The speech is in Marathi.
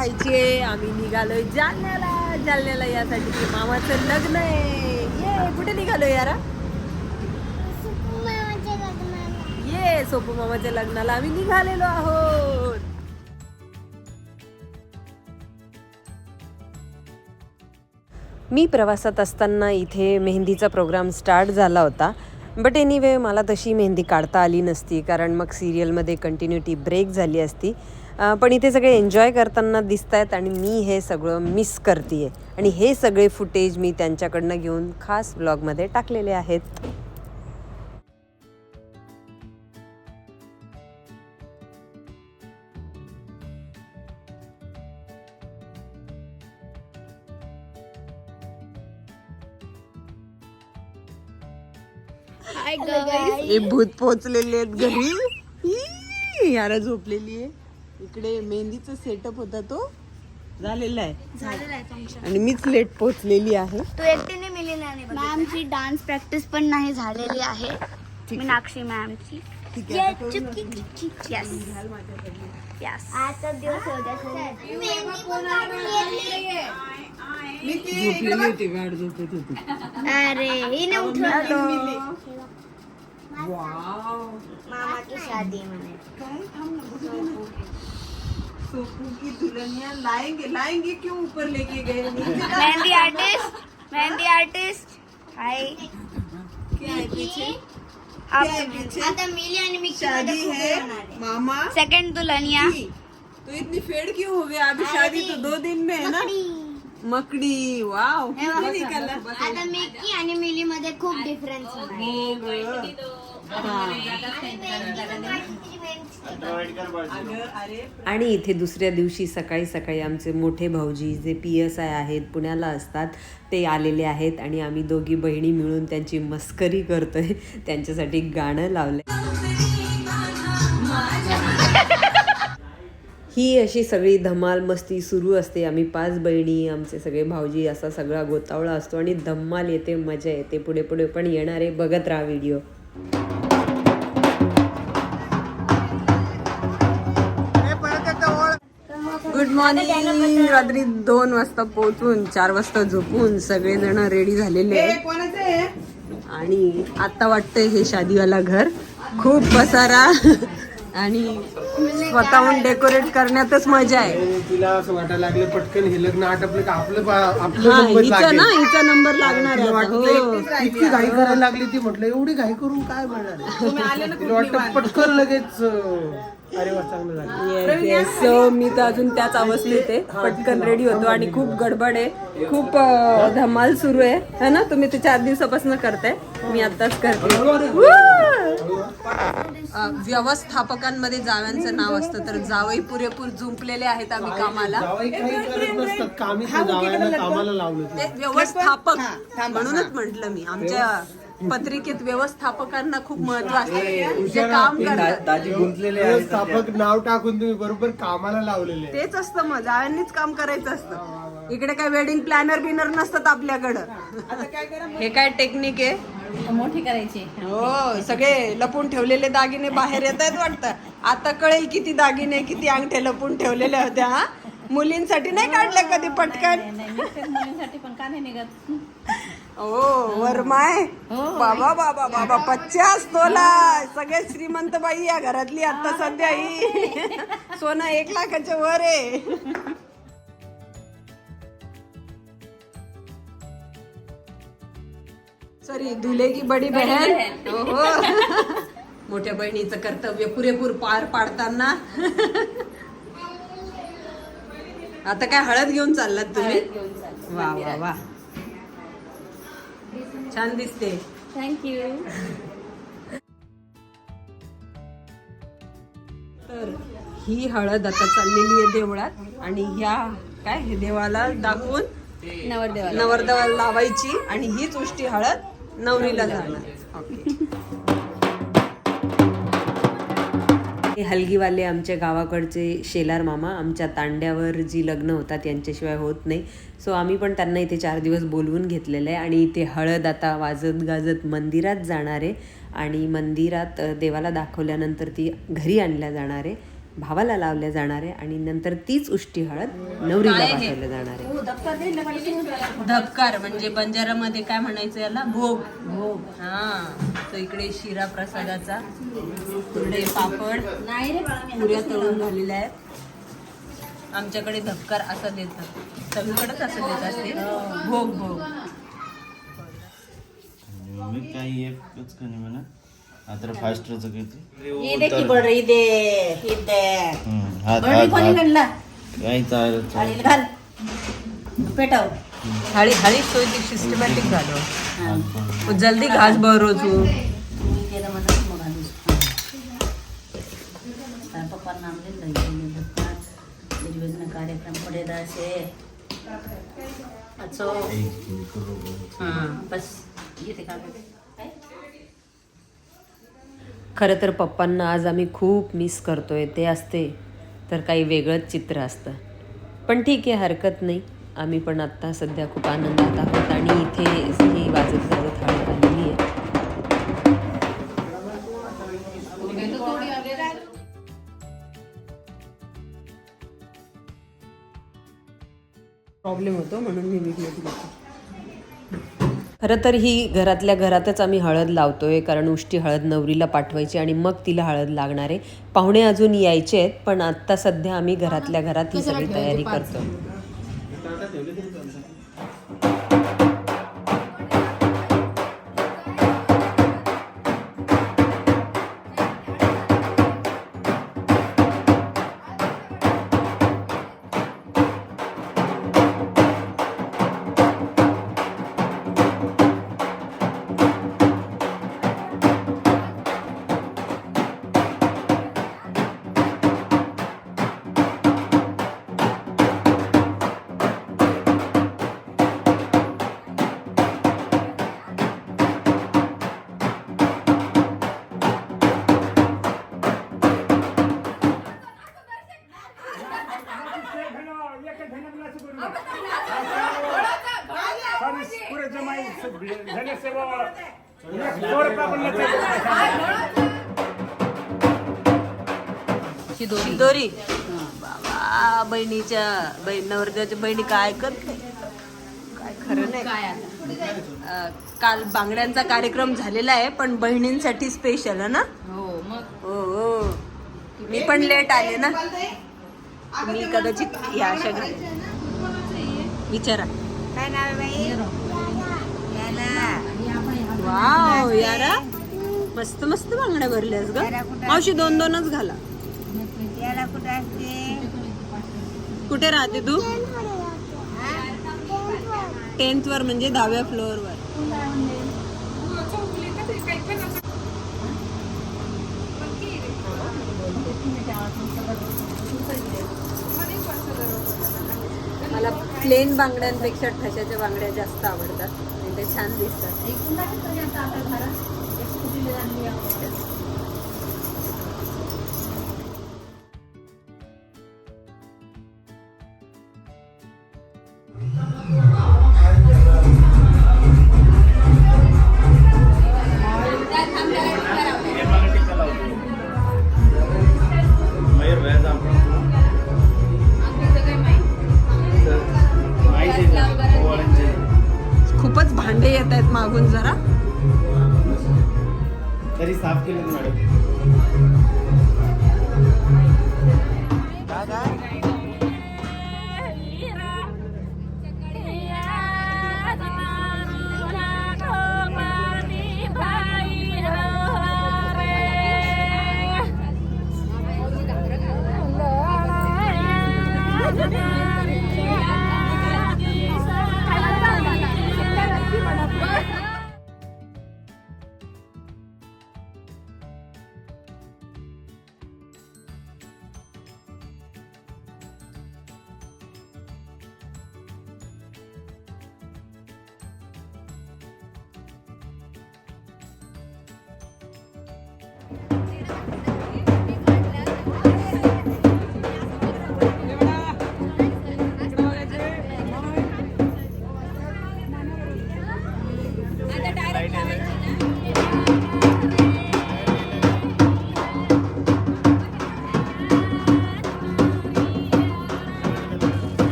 खायची आहे. आम्ही निघालोय जालन्याला. जालन्याला यासाठी की मामाचं लग्न आहे. ये कुठे निघालोय यारा? ये सोपू मामाच्या लग्नाला आम्ही निघालेलो आहोत. मी प्रवासात असताना इथे मेहंदीचा प्रोग्राम स्टार्ट झाला होता. बट एनिवे मला तशी मेहंदी काढता आली नसती कारण मग सिरियलमध्ये कंटिन्युटी ब्रेक झाली असती. पण इथे सगळे एन्जॉय करताना दिसत आहेत आणि मी हे सगळं मिस करते आहे आणि हे सगळे फुटेज मी त्यांच्याकडनं घेऊन खास ब्लॉगमध्ये टाकलेले आहेत. हे भूत पोचलेले आहेत घरी. यारा झोपलेली आहे. इकडे मेहंदीचा सेटअप होता तो. झालेला आहे. झालेला आहे फंक्शन आणि मीच लेट पोचलेली आहे. तू एकटीने मिली नाही मॅमची डान्स प्रॅक्टिस पण नाही झालेली आहे. मीनाक्षी मॅमची ठीक आहे आता करू ना. यस यस आजचा दिवस झोपलेली होती गाड झोपत होती अरे हिने उठवलं वाव मामा की शादी म्हणे सोपू की दुल्हनिया लाएंगे लाएंगे क्यों ऊपर लेके गए? नीचे ला- मेहंदी आर्टिस्ट मेहंदी आर्टिस्ट हाय क्या है पीछे? आप शादी है मामा? सेकंड दुल्हनिया तो इतनी फेड क्यों हो गया अभी शादी तो दो दिन में है ना? मकड़ी। वाव आता मिकी आणि मिली मध्ये खूप डिफरन्स हो। ग. आणि इथे दुसऱ्या दिवशी सकाळी सकाळी आमचे मोठे भाऊजी जे पी एस आय आहेत पुण्याला असतात ते आलेले आहेत आणि आम्ही दोघी बहिणी मिळून त्यांची मस्करी करतोय. त्यांच्यासाठी गाणं लावलंय. ही अशी सगळी धमाल मस्ती सुरू असते. आम्ही पाच बहिणी आमचे सगळे भाऊजी असा सगळा गोतावळा असतो आणि धम्माल येते मजा येते. पुढे पुढे पण येणारे बघत राहा व्हिडिओ मॉर्निंग रात्री दोन वाजता पोहोचून चार वाजता झोपून सगळेजण रेडी झालेले. आणि आता वाटतंय हे शादीवाला घर. खूप पसारा. आणि स्वतःहून डेकोरेट करण्यातच मजा आहे. तिला असं वाटायला लागलं पटकन हे लग्न आटपलं का? आपलं बा- आपलं हा नंबर हिचा लागेल. ना हिचा नंबर लागणार आहे तिला आता. वाटलं हो. इतकी घाई करायला लागली ती म्हटलं एवढी घाई करून काय मिळणार तिला वाटतं पटकन लगेच अं, अरे वा चांगलं झालं. सो मी तर अजून त्याच अवस्थेत आहे. पटकन रेडी होतो आणि खूप गडबड आहे. खूप अं, धमाल सुरू आहे. है ना? तुम्ही ते चार दिवसापासून करताय. मी आताच करते. अं, व्यवस्थापकांमध्ये जाव्यांचं नाव असतं तर जावई पुरेपूर जुंपलेले आहेत आम्ही कामाला. जावई काही करत नसतात. कामी जावयाला कामाला लावलं ते व्यवस्थापक. म्हणूनच म्हंटल मी. आमच्या पत्रिकेत व्यवस्थापकांना खूप महत्त्व असते जे काम करतात व्यवस्थापक नाव टाकून तुम्ही बरोबर कामाला लावलेले आहे. तेच असतं मग जाव्यांनीच काम करायचं असतं इकडे काय वेडिंग प्लॅनर बिनर नसतात आपल्याकडं हे काय टेक्निक आहे मोठी करायची हो सगळे लपून ठेवलेले दागिने बाहेर येत आहेत वाटतं आता कळेल किती दागिने किती अंगठे लपून ठेवलेल्या होत्या हा मुलींसाठी नाही काढले कधी पटकन नाही मुलींसाठी पण का नाही निघत ओ वरमाय बाबा बाबा बाबा पचास तोला सगळे श्रीमंत बाई या घरातली आता सध्या ही. सोनं एक लाखाच्या वर आहे. सॉरी दुले की बडी बहन. हो हो. मोठ्या बहिणीचं कर्तव्य पुरेपूर पार पाडताना. आता काय हळद घेऊन चाललात तुम्ही? वा वा वा. छान दिसते. थँक्यू तर ही हळद आता चाललेली आहे देवळात आणि ह्या काय हे देवाला दाखवून नवरदेवा नवरदेवाला लावायची आणि हीच उष्टी हळद नवरीला जाणार. ओके हे हलगीवाले आमच्या गावाकडचे शेलार मामा आमच्या तांड्यावर जी लग्न होतात यांच्याशिवाय होत नाही. सो आम्ही पण त्यांना इथे चार दिवस बोलवून घेतलेलं आहे आणि इथे हळद आता वाजत गाजत मंदिरात जाणार आहे. आणि मंदिरात देवाला दाखवल्यानंतर ती घरी आणल्या जाणार आहे. भावाला लावल्या जाणार आहे आणि नंतर तीच उष्टी हळद नवरीला पाठवल्या जाणार. आहे धबकार म्हणजे बंजारामध्ये काय म्हणायचं याला? भोग. भोग. हा तो इकडे शिरा प्रसादाचा. पुढे पापड. पुऱ्या तळून झालेल्या आहेत. आमच्याकडे धबकार असा देतात. सगळीकडेच असं देत असते भोग भोग. मम्मी काही एकच म्हणा कोणी हात म्हणला काही चालत चालेल घाल. पेटाव. हळी हळी तो सिस्टमॅटिक झालं जल्दी घास भरो तू मी केलं म्हणत मग आली. पप्पांना आणले निर्वेदन कार्यक्रम पुढे दासे अच्छो बस. येते का? खरं तर पप्पांना आज आम्ही खूप मिस करतो आहे ते असते तर काही वेगळंच चित्र असतं. पण ठीक आहे हरकत नाही. आम्ही पण आत्ता सध्या खूप आनंदात आहोत आणि इथे ही वाजत वाजत हळद आलेली आहे. प्रॉब्लेम होतो म्हणून मी मीटमध्ये खरं तर ही घरातल्या घरातच आम्ही हळद लावतोय कारण उष्टी हळद नवरीला पाठवायची आणि मग तिला हळद लागणार आहे. पाहुणे अजून यायचे आहेत पण आत्ता सध्या आम्ही घरातल्या घरात ही सगळी तयारी करतो शिदोरी. बाबा बहिणीच्या बहीण नवरदेवाच्या बहिणी काय करते? काय खरं नाही. काय काल बांगड्यांचा कार्यक्रम झालेला आहे पण बहिणींसाठी स्पेशल आहे ना? हो मग? हो हो. मी पण लेट आले ना. मी कदाचित या अशा घरी. विचारा. वाव यारा. मस्त मस्त बांगड्या भरल्यास ग. मावशी दोन दोनच घाला. कुठे राहते तू? टेन्थ वर म्हणजे दहाव्या फ्लोअर वर. मला प्लेन बांगड्यांपेक्षा ठशाच्या बांगड्या जास्त आवडतात. छान दिसतात. मयूर तरी साफ केलं